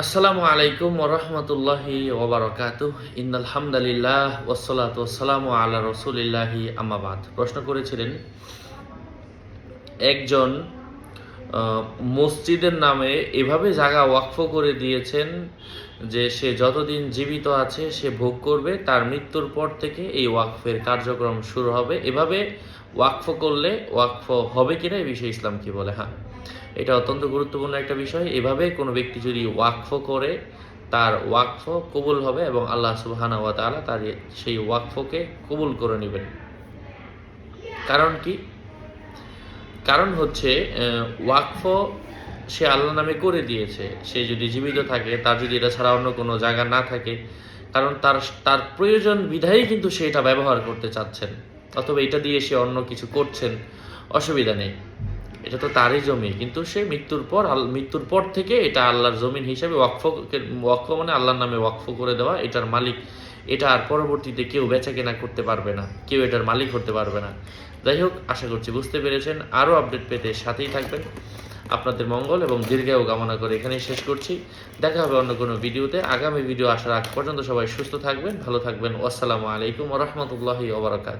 আসসালামু আলাইকুম ওরহমতুল্লাহি ওবরাকাতু ইন্নাল হামদালিল্লাহ ওসলাত ওসালাম আলা রসুলিল্লাহি আমাবাদ প্রশ্ন করেছিলেন একজন মসজিদের নামে এভাবে জায়গা ওয়াকফ করে দিয়েছেন যে সে যতদিন জীবিত আছে, সে ভোগ করবে, তার মৃত্যুর পর থেকে এই ওয়াকফের কার্যক্রম শুরু হবে। এভাবে ওয়াকফ করলে ওয়াকফ হবে কিনা এই বিষয়ে ইসলাম কি বলে? হ্যাঁ এটা অত্যন্ত গুরুত্বপূর্ণ একটা বিষয়। এভাবে কোনো ব্যক্তি যদি ওয়াকফ করে, তার ওয়াকফ কবুল হবে এবং আল্লাহ সুবহানা ওয়া তাআলা তার সেই ওয়াকফকে কবুল করে নেবেন। কারণ কি? কারণ হচ্ছে ওয়াকফ সে আল্লাহ নামে করে দিয়েছে। সে যদি জীবিত থাকে, তার যদি এটা ছাড়া অন্য কোনো জায়গা না থাকে, কারণ তার তার প্রয়োজন বিধায়ী কিন্তু সে এটা ব্যবহার করতে চাচ্ছেন। অথবা এটা দিয়ে সে অন্য কিছু করছেন, অসুবিধা নেই। এটা তো তারই জমি, কিন্তু সে মৃত্যুর পর মৃত্যুর পর থেকে এটা আল্লাহর জমিন হিসাবে ওয়াকফ ওয়াকফ মানে আল্লাহর নামে ওয়াকফ করে দেওয়া, এটার মালিক। এটা আর পরবর্তীতে কেউ বেচা কেনা করতে পারবে না, কেউ এটার মালিক হতে পারবে না। যাই হোক, আশা করছি বুঝতে পেরেছেন, আরও আপডেট পেতে সাথেই থাকবেন। আপনাদের মঙ্গল এবং দীর্ঘায়ু কামনা করে এখানেই শেষ করছি। দেখা হবে অন্য কোনো ভিডিওতে। আগামী ভিডিও আসার আগ পর্যন্ত সবাই সুস্থ থাকবেন, ভালো থাকবেন। আসসালামু আলাইকুম রহমতুল্লাহি ওবরাকাত